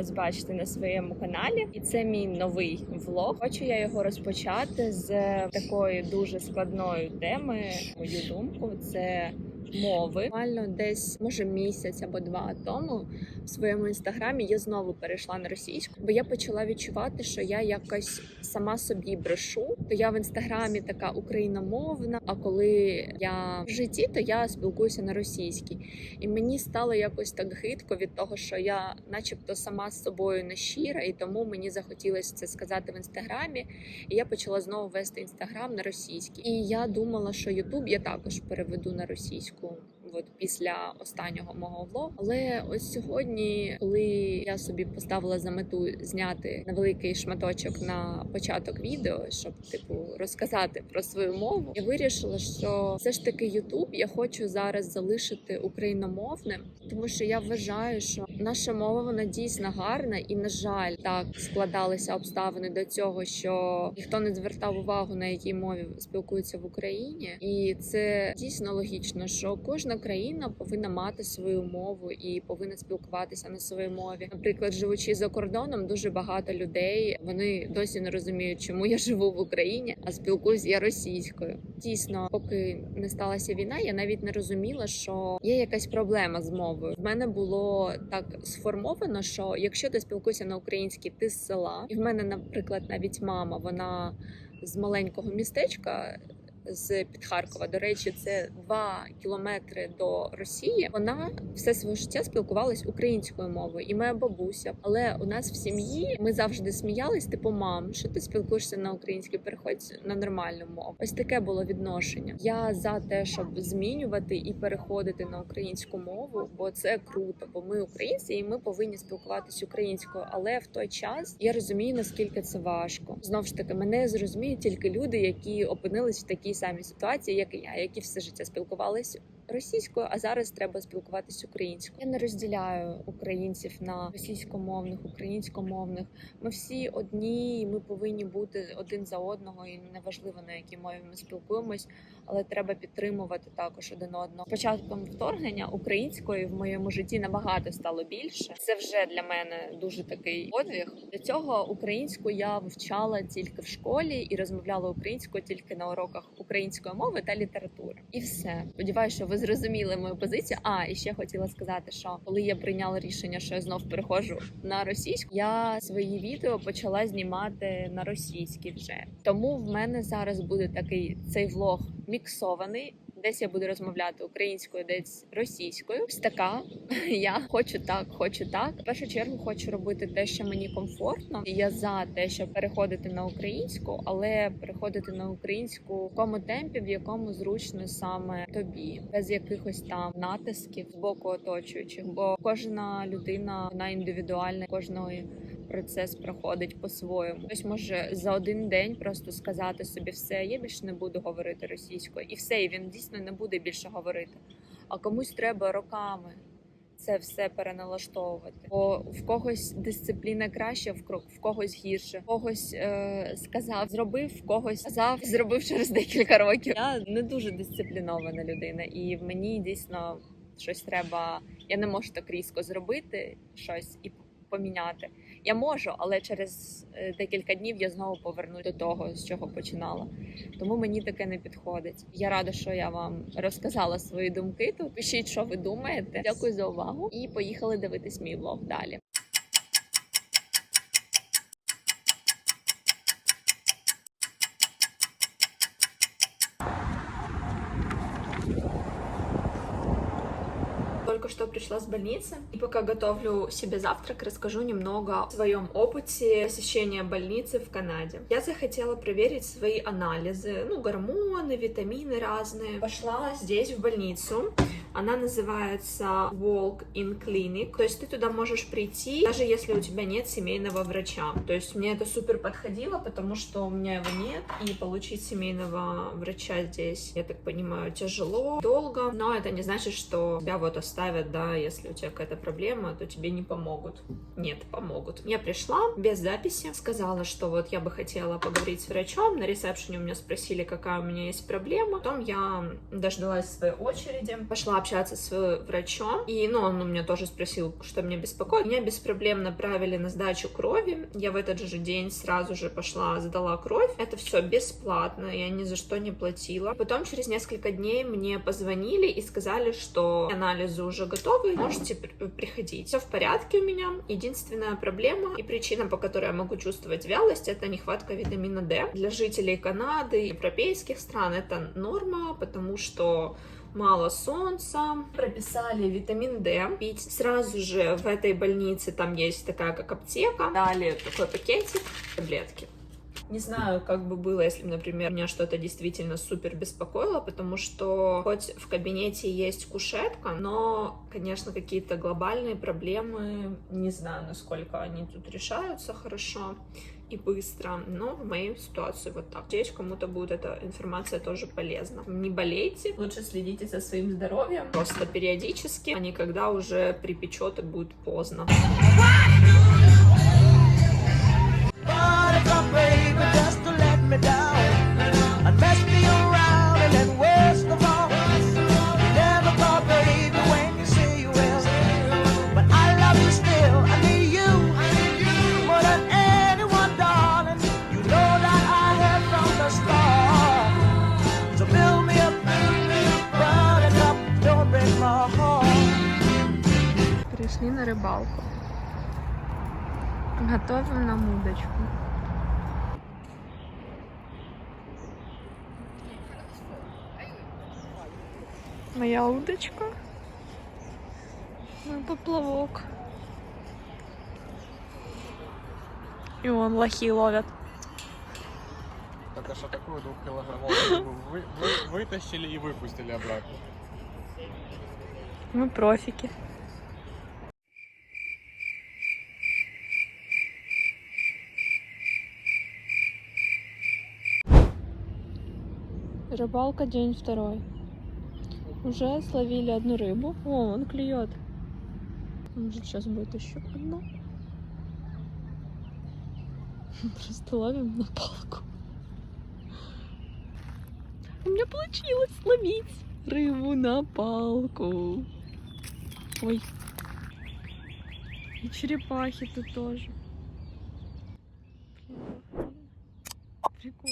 вас бачити на своєму каналі, і це мій новий влог. Хочу я його розпочати з такої дуже складної теми. Мою думку, це мови. Буквально десь може місяць або два тому в своєму інстаграмі я знову перейшла на російську, бо я почала відчувати, що я якось сама собі брешу. То я в інстаграмі така україномовна. А коли я в житті, то я спілкуюся на російській. І мені стало якось так гидко від того, що я, начебто, сама з собою не щира, і тому мені захотілося це сказати в інстаграмі. І я почала знову вести інстаграм на російській. І я думала, що Ютуб я також переведу на російську. От після останнього мого влогу. Але ось сьогодні, коли я собі поставила за мету зняти невеликий шматочок на початок відео, щоб типу розказати про свою мову, я вирішила, що все ж таки Ютуб я хочу зараз залишити україномовним, тому що я вважаю, що наша мова вона дійсно гарна, і на жаль, так складалися обставини до цього, що ніхто не звертав увагу на якій мові спілкуються в Україні, і це дійсно логічно, що кожна країна повинна мати свою мову і повинна спілкуватися на своїй мові. Наприклад, живучи за кордоном, дуже багато людей вони досі не розуміють, чому я живу в Україні, а спілкуюсь я російською. Дійсно, поки не сталася війна, я навіть не розуміла, що є якась проблема з мовою. В мене було так сформовано, що якщо ти спілкуєшся на українській, ти з села, і в мене, наприклад, навіть мама, вона з маленького містечка з під Харкова. До речі, це два кілометри до Росії. Вона все своє життя спілкувалась українською мовою, і моя бабуся. Але у нас в сім'ї ми завжди сміялись, типу, мам, що ти спілкуєшся на українській, переходь на нормальну мову. Ось таке було відношення. Я за те, щоб змінювати і переходити на українську мову, бо це круто, бо ми українці, і ми повинні спілкуватись українською. Але в той час я розумію, наскільки це важко. Знову ж таки, мене зрозуміють тільки люди, які опинились в такій самій ситуації, як і я, які все життя спілкувалися російською, а зараз треба спілкуватися українською. Я не розділяю українців на російськомовних, українськомовних. Ми всі одні, і ми повинні бути один за одного, і неважливо на якій мові ми спілкуємось, але треба підтримувати також один одного. Початком вторгнення української в моєму житті набагато стало більше. Це вже для мене дуже такий подвиг. Для цього українську я вивчала тільки в школі і розмовляла українською тільки на уроках української мови та літератури. І все. Сподіваюся, що ви зрозуміли мою позицію. А і ще хотіла сказати, що коли я прийняла рішення, що я знов переходжу на російську, я свої відео почала знімати на російській вже. Тому в мене зараз буде такий цей влог міксований. Десь я буду розмовляти українською, десь російською. Ось така я хочу так, хочу так. В першу чергу хочу робити те, що мені комфортно. Я за те, щоб переходити на українську, але переходити на українську в такому темпі, в якому зручно саме тобі, без якихось там натисків з боку оточуючих. Бо кожна людина вона індивідуальна, кожної процес проходить по-своєму. Хтось може за один день просто сказати собі все, я більше не буду говорити російською, і все, і він дійсно не буде більше говорити. А комусь треба роками це все переналаштовувати. Бо в когось дисципліна краще, в когось гірше, в когось е, сказав, зробив, в когось сказав, зробив через декілька років. Я не дуже дисциплінована людина, і мені дійсно щось треба. Я не можу так різко зробити щось і поміняти. Я можу, але через е, декілька днів я знову повернусь до того, з чого починала. Тому мені таке не підходить. Я рада, що я вам розказала свої думки. То пишіть, що ви думаєте. Дякую за увагу і поїхали дивитись мій влог далі. Только что пришла с больницы, и пока готовлю себе завтрак, расскажу немного о своем опыте посещения больницы в Канаде. Я захотела проверить свои анализы, ну, гормоны, витамины разные. Пошла здесь в больницу. Она называется Walk in Clinic. То есть ты туда можешь прийти, даже если у тебя нет семейного врача. То есть мне это супер подходило, потому что у меня его нет. И получить семейного врача здесь, я так понимаю, тяжело, долго. Но это не значит, что тебя вот оставят, да, если у тебя какая-то проблема, то тебе не помогут. Нет, помогут. Я пришла без записи, сказала, что вот я бы хотела поговорить с врачом. На ресепшене у меня спросили, какая у меня есть проблема. Потом я дождалась своей очереди, пошла общаться с врачом, и, ну, он у меня тоже спросил, что меня беспокоит. Меня без проблем направили на сдачу крови. Я в этот же день сразу же пошла, сдала кровь. Это все бесплатно, я ни за что не платила. Потом через несколько дней мне позвонили и сказали, что анализы уже готовы, можете при- приходить. Все в порядке у меня. Единственная проблема и причина, по которой я могу чувствовать вялость, это нехватка витамина D. Для жителей Канады и европейских стран это норма, потому что мало солнца. Прописали витамин D. Пить сразу же в этой больнице, там есть такая как аптека. Дали такой пакетик, таблетки. Не знаю, как бы было, если например, меня что-то действительно супер беспокоило, потому что хоть в кабинете есть кушетка, но, конечно, какие-то глобальные проблемы, не знаю, насколько они тут решаются хорошо и быстро, но в моей ситуации вот так. Надеюсь, кому-то будет эта информация тоже полезна. Не болейте, лучше следите за своим здоровьем, просто периодически, а не когда уже припечет и будет поздно. me down and mess me around and then worst of all you never call baby when you say you will but I love you still I need you more than anyone darling you know that I have from the start so build me up buttercup don't break my heart Прийшли на рибалку. Готовим нам удочку. Моя удочка. Мой поплавок. И вон лохи ловят. Только что такую двухкилограммовую вы, вы- вытащили и выпустили обратно. Мы профики. Рыбалка день второй. Уже словили одну рыбу. О, он клюет. Может, сейчас будет еще одна. Просто ловим на палку. У меня получилось словить рыбу на палку. Ой. И черепахи тут тоже. Прикольно.